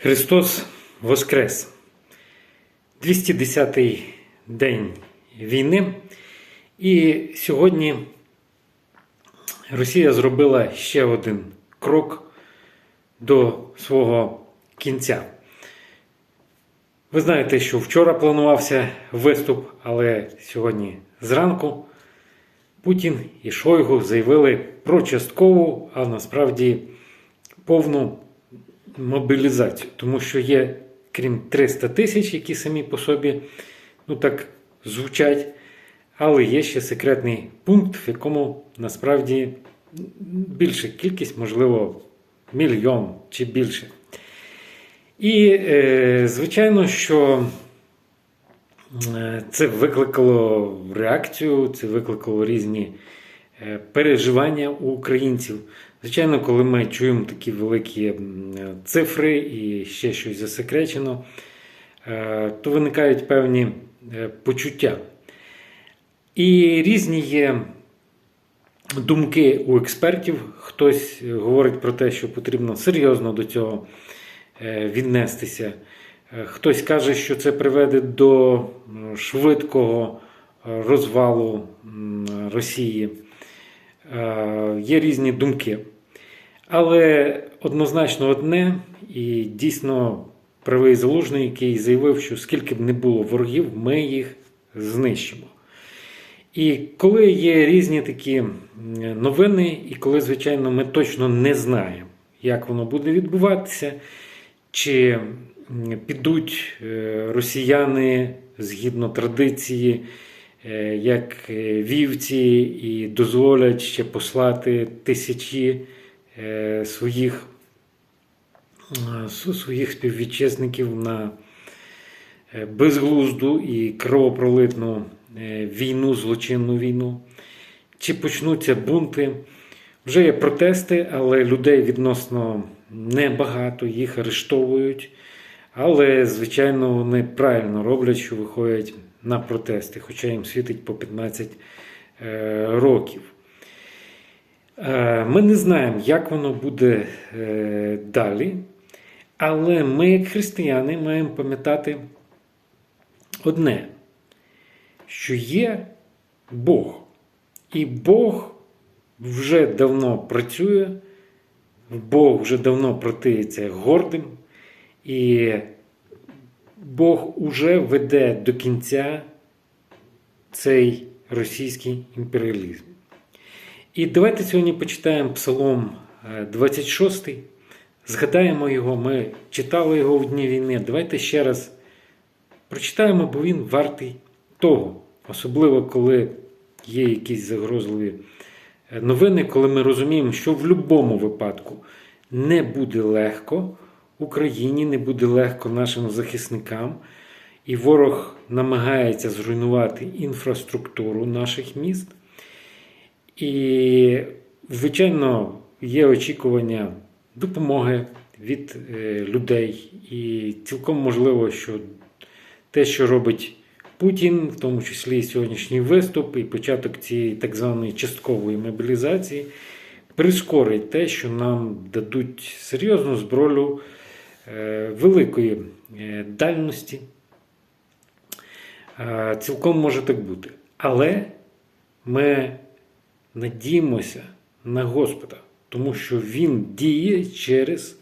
Христос Воскрес! 210-й день війни. І сьогодні Росія зробила ще один крок до свого кінця. Ви знаєте, що вчора планувався виступ, але сьогодні зранку Путін і Шойгу заявили про часткову, а насправді повну мобілізацію, тому що є, крім 300 тисяч, які самі по собі ну так звучать, але є ще секретний пункт, в якому насправді більша кількість, можливо, мільйон чи більше. І, е, звичайно, що е, це викликало реакцію, це викликало різні е, переживання у українців. Звичайно, коли ми чуємо такі великі цифри і ще щось засекречено, е, то виникають певні е, почуття. І різні є думки у експертів. Хтось говорить про те, що потрібно серйозно до цього е, віднестися. Е, Хтось каже, що це приведе до швидкого е, розвалу Росії. Е, Є різні думки. Але однозначно одне, і дійсно правий залужний, який заявив, що скільки б не було ворогів, ми їх знищимо. І коли є різні такі новини, і коли, звичайно, ми точно не знаємо, як воно буде відбуватися, чи підуть е, росіяни згідно традиції, е, як е, вівці, і дозволять ще послати тисячі своїх, е, своїх співвітчизників на е, безглузду і кровопролитну е, війну, злочинну війну. Чи почнуться бунти? Вже є протести, але людей відносно небагато, їх арештовують. Але, звичайно, вони правильно роблять, що виходять на протести, хоча їм світить по 15 е, років. Е, Ми не знаємо, як воно буде е, далі, але ми, як християни, маємо пам'ятати одне, що є Бог. І Бог вже давно працює, Бог вже давно протиється гордим, і Бог уже веде до кінця цей російський імперіалізм. І давайте сьогодні почитаємо Псалом е, 26. Згадаємо його, ми читали його в дні війни. Давайте ще раз прочитаємо, бо він вартий того. Особливо, коли є якісь загрозливі е, новини, коли ми розуміємо, що в будь-якому випадку не буде легко Україні, не буде легко нашим захисникам, і ворог намагається зруйнувати інфраструктуру наших міст. І, звичайно, є очікування допомоги від е, людей. І цілком можливо, що те, що робить Путін, в тому числі і сьогоднішній виступ, і початок цієї так званої часткової мобілізації, прискорить те, що нам дадуть серйозну зброю е, великої е, дальності. Цілком може так бути. Але ми надіємося на Господа, тому що Він діє через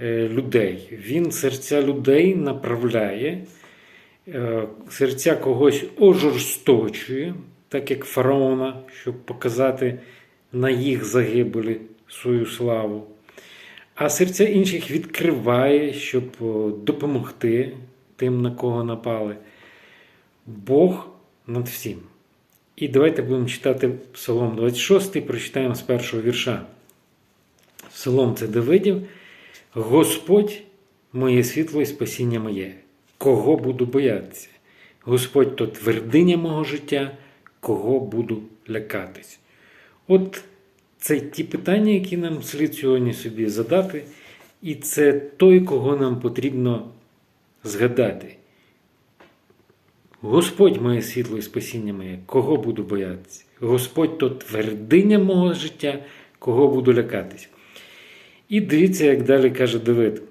е, людей. Він серця людей направляє, е, серця когось ожорсточує, так як фараона, щоб показати на їх загибелі свою славу. А серця інших відкриває, щоб допомогти тим, на кого напали. Бог над всім. І давайте будемо читати Псалом 26, прочитаємо з першого вірша. Псалом це Давидів. Господь моє світло і спасіння моє. Кого буду боятися? Господь то твердиня мого життя, кого буду лякатись. От це ті питання, які нам слід сьогодні собі задати, і це той, кого нам потрібно згадати. Господь моє світло і спасіння моє, кого буду боятися? Господь то твердиня мого життя, кого буду лякатись. І дивіться, як далі каже Давид.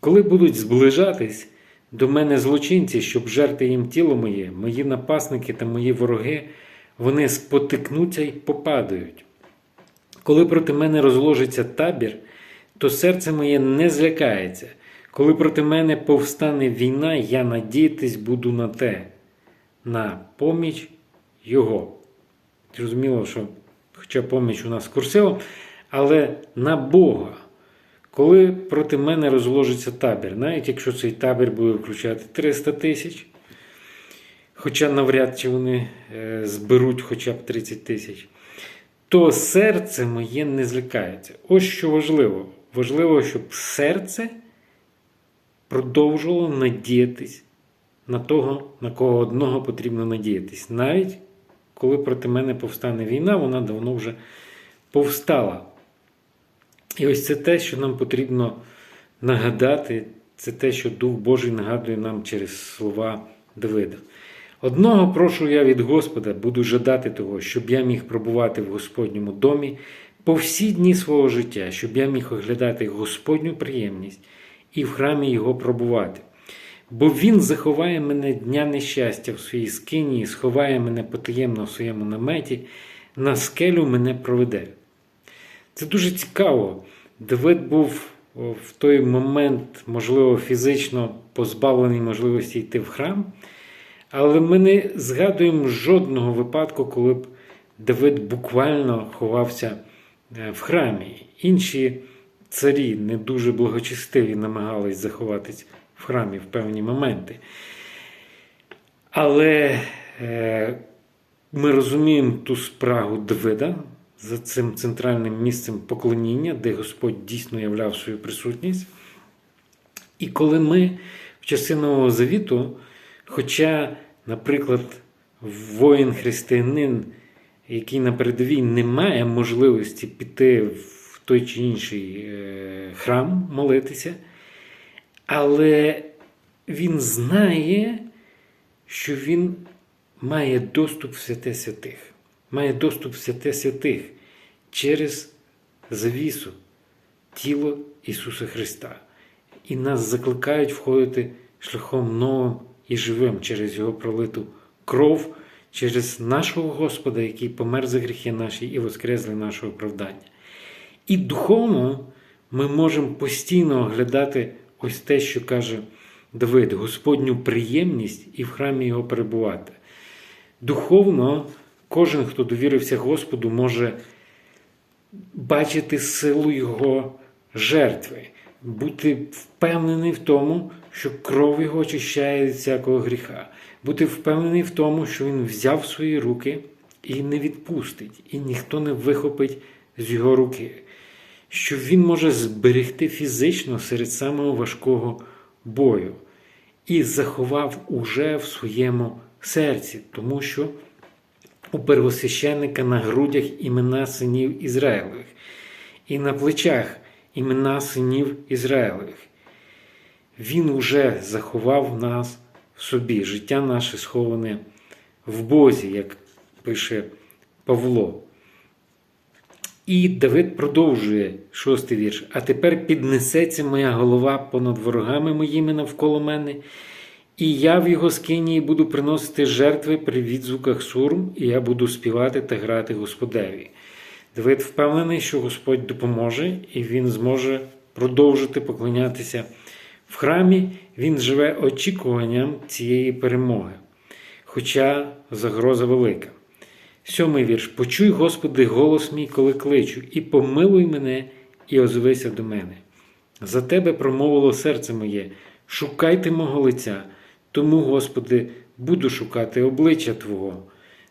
Коли будуть зближатись до мене злочинці, щоб жерти їм тіло моє, мої напасники та мої вороги, вони спотикнуться й попадають. Коли проти мене розложиться табір, то серце моє не злякається. Коли проти мене повстане війна, я надіятись буду на те, на поміч Його. Зрозуміло, що хоча поміч у нас курсивом, але на Бога. Коли проти мене розложиться табір, навіть якщо цей табір буде включати 300 тисяч, хоча навряд чи вони е, зберуть хоча б 30 тисяч, то серце моє не злякається. Ось що важливо. Важливо, щоб серце продовжувало надіятись на того, на кого одного потрібно надіятись. Навіть коли проти мене повстане війна, вона давно вже повстала. І ось це те, що нам потрібно нагадати, це те, що Дух Божий нагадує нам через слова Давида. Одного прошу я від Господа, буду жадати того, щоб я міг пробувати в Господньому домі по всі дні свого життя, щоб я міг оглядати Господню приємність і в храмі Його пробувати. Бо Він заховає мене дня нещастя в своїй скині, і сховає мене потаємно в своєму наметі, на скелю мене проведе. Це дуже цікаво. Давид був в той момент, можливо, фізично позбавлений можливості йти в храм, але ми не згадуємо жодного випадку, коли б Давид буквально ховався е, в храмі. Інші царі не дуже благочестиві намагались заховатись в храмі в певні моменти. Але е, ми розуміємо ту спрагу Давида за цим центральним місцем поклоніння, де Господь дійсно являв свою присутність. І коли ми в часи Нового Завіту, хоча, наприклад, воїн-християнин, який на передовій не має можливості піти в той чи інший е, храм молитися, але він знає, що він має доступ в святе святих, має доступ в святе святих через завісу, тіло Ісуса Христа. І нас закликають входити шляхом новим і живим через Його пролиту кров, через нашого Господа, який помер за гріхи наші і воскрес для нашого оправдання. І духовно ми можемо постійно оглядати ось те, що каже Давид, Господню приємність і в храмі Його перебувати. Духовно, кожен, хто довірився Господу, може бачити силу Його жертви, бути впевнений в тому, що кров Його очищає від всякого гріха, бути впевнений в тому, що Він взяв свої руки і не відпустить, і ніхто не вихопить з його руки, що Він може зберегти фізично серед самого важкого бою і заховав уже в своєму серці, тому що у первосвященника на грудях імена синів Ізраїлевих, і на плечах імена синів Ізраїлевих. Він уже заховав нас в собі, життя наше сховане в Бозі, як пише Павло. І Давид продовжує шостий вірш. А тепер піднесеться моя голова понад ворогами моїми навколо мене, і я в його скині буду приносити жертви при відзвуках сурм, і я буду співати та грати Господеві. Давид впевнений, що Господь допоможе, і він зможе продовжити поклонятися в храмі. Він живе очікуванням цієї перемоги, хоча загроза велика. Сьомий вірш. Почуй, Господи, голос мій, коли кличу, і помилуй мене, і озвися до мене. За тебе промовило серце моє, шукайте мого лиця, тому, Господи, буду шукати обличчя Твого.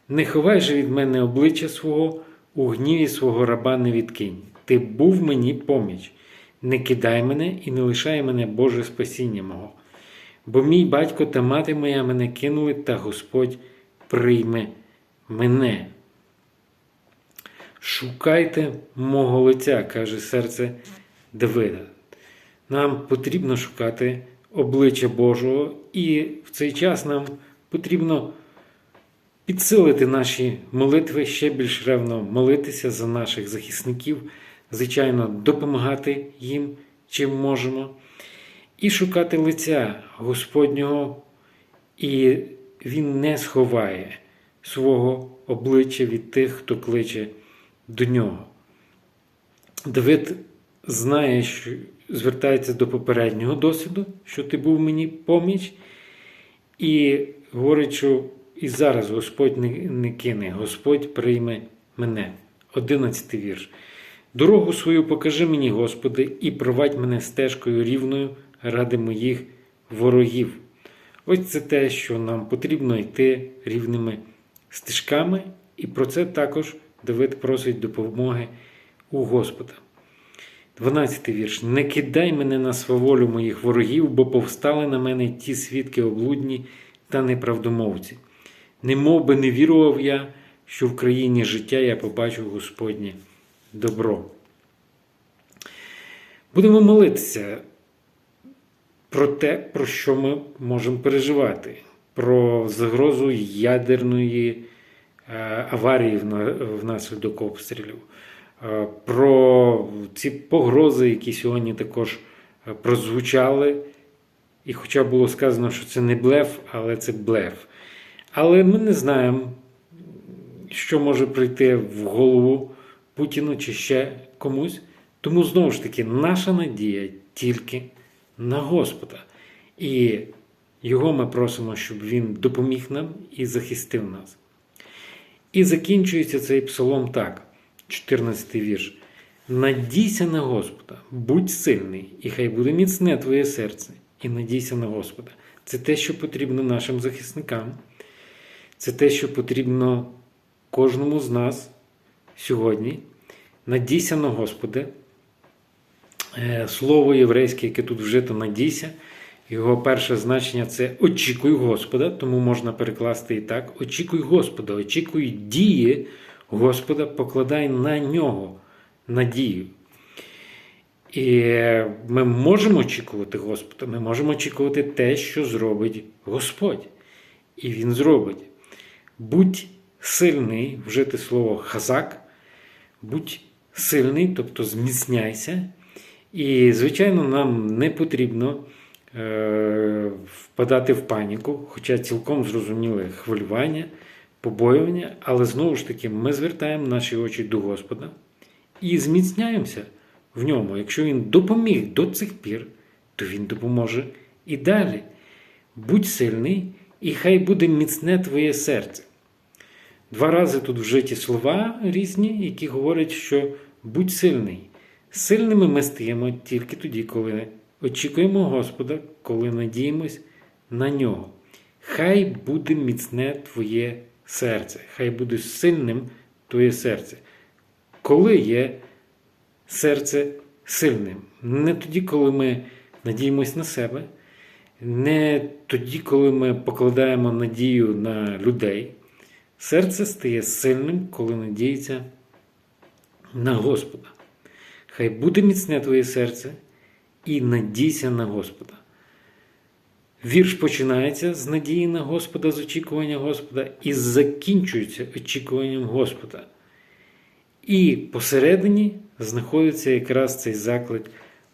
Не ховай же від мене обличчя свого, у гніві свого раба не відкинь. Ти був мені поміч. Не кидай мене і не лишай мене Боже спасіння мого. Бо мій батько та мати моя мене кинули, та Господь прийме мене. Шукайте мого лиця, каже серце Давида. Нам потрібно шукати обличчя Божого, і в цей час нам потрібно підсилити наші молитви, ще більш ревно молитися за наших захисників, звичайно, допомагати їм, чим можемо. і шукати лиця Господнього, і Він не сховає свого обличчя від тих, хто кличе до нього. Давид знає, що звертається до попереднього досвіду, що ти був мені поміч, і говорить, що і зараз Господь не, не кине, Господь прийме мене. Одинадцятий вірш. Дорогу свою покажи мені, Господи, і провадь мене стежкою рівною ради моїх ворогів. Ось це те, що нам потрібно йти рівними стежками, і про це також Давид просить допомоги у Господа. 12 вірш. Не кидай мене на сваволю моїх ворогів, бо повстали на мене ті свідки облудні та неправдомовці. Не мов би не вірував я, що в країні життя я побачу Господнє добро. Будемо молитися про те, про що ми можемо переживати, про загрозу ядерної е, аварії внаслідок обстрілів, е, про ці погрози, які сьогодні також е, прозвучали. І хоча було сказано, що це не блеф, але це блеф. Але ми не знаємо, що може прийти в голову Путіну чи ще комусь. Тому знову ж таки, наша надія тільки на Господа. І його ми просимо, щоб Він допоміг нам і захистив нас. І закінчується цей псалом так, 14 вірш. Надійся на Господа, будь сильний, і хай буде міцне твоє серце, і надійся на Господа. Це те, що потрібно нашим захисникам. Це те, що потрібно кожному з нас сьогодні. Надійся на Господа. Е, слово єврейське, яке тут вжито надійся, його перше значення це очікуй Господа, тому можна перекласти і так: очікуй Господа, очікуй дії Господа, покладай на нього надію. І ми можемо очікувати Господа, ми можемо очікувати те, що зробить Господь. І Він зробить. Будь сильний, вжити слово хазак, будь сильний, тобто зміцняйся. І, звичайно, нам не потрібно впадати в паніку, хоча цілком зрозуміле хвилювання, побоювання, але знову ж таки ми звертаємо наші очі до Господа і зміцняємося в ньому. Якщо Він допоміг до цих пір, то Він допоможе і далі. Будь сильний, і хай буде міцне твоє серце. Два рази тут вжиті слова різні, які говорять, що будь сильний. Сильними ми стаємо тільки тоді, коли очікуємо Господа, коли надіємось на нього. Хай буде міцне твоє серце, хай буде сильним твоє серце. Коли є серце сильним. Не тоді, коли ми надіємось на себе, не тоді, коли ми покладаємо надію на людей. Серце стає сильним, коли надіється на Господа. Хай буде міцне твоє серце і надійся на Господа. Вірш починається з надії на Господа, з очікування Господа, і закінчується очікуванням Господа. І посередині знаходиться якраз цей заклик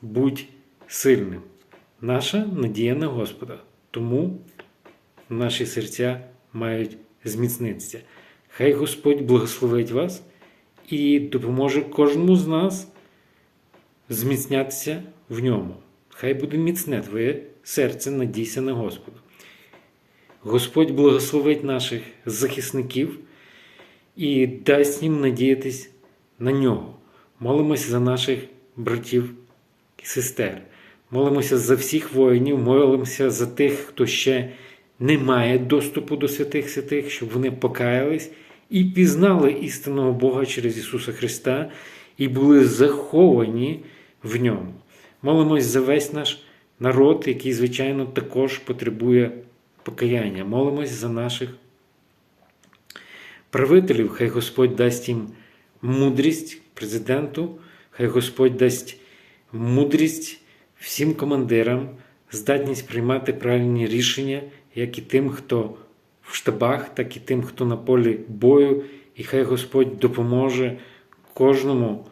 будь сильним. Наша надія на Господа. Тому наші серця мають зміцнитися. Хай Господь благословить вас і допоможе кожному з нас зміцнятися в ньому. Хай буде міцне твоє серце, надійся на Господа. Господь благословить наших захисників і дасть їм надіятись на нього. Молимося за наших братів і сестер. Молимося за всіх воїнів, молимося за тих, хто ще не має доступу до святих святих, щоб вони покаялись і пізнали істинного Бога через Ісуса Христа і були заховані в ньому. Молимось за весь наш народ, який, звичайно, також потребує покаяння. Молимось за наших правителів. Хай Господь дасть їм мудрість президенту, хай Господь дасть мудрість всім командирам, здатність приймати правильні рішення, як і тим, хто в штабах, так і тим, хто на полі бою, і хай Господь допоможе кожному,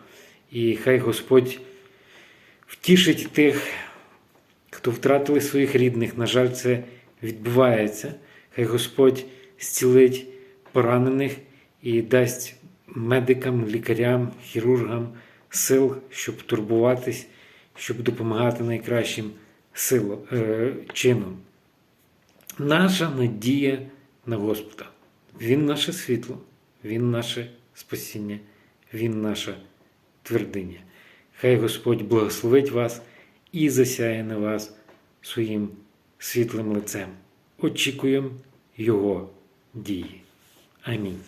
і хай Господь втішить тих, хто втратили своїх рідних. На жаль, це відбувається. Хай Господь зцілить поранених і дасть медикам, лікарям, хірургам сил, щоб турбуватись, щоб допомагати найкращим сило, е, чином. Наша надія на Господа. Він наше світло, Він наше спасіння, Він наша твердиня. Хай Господь благословить вас і засяє на вас своїм світлим лицем. Очікуємо Його дії. Амінь.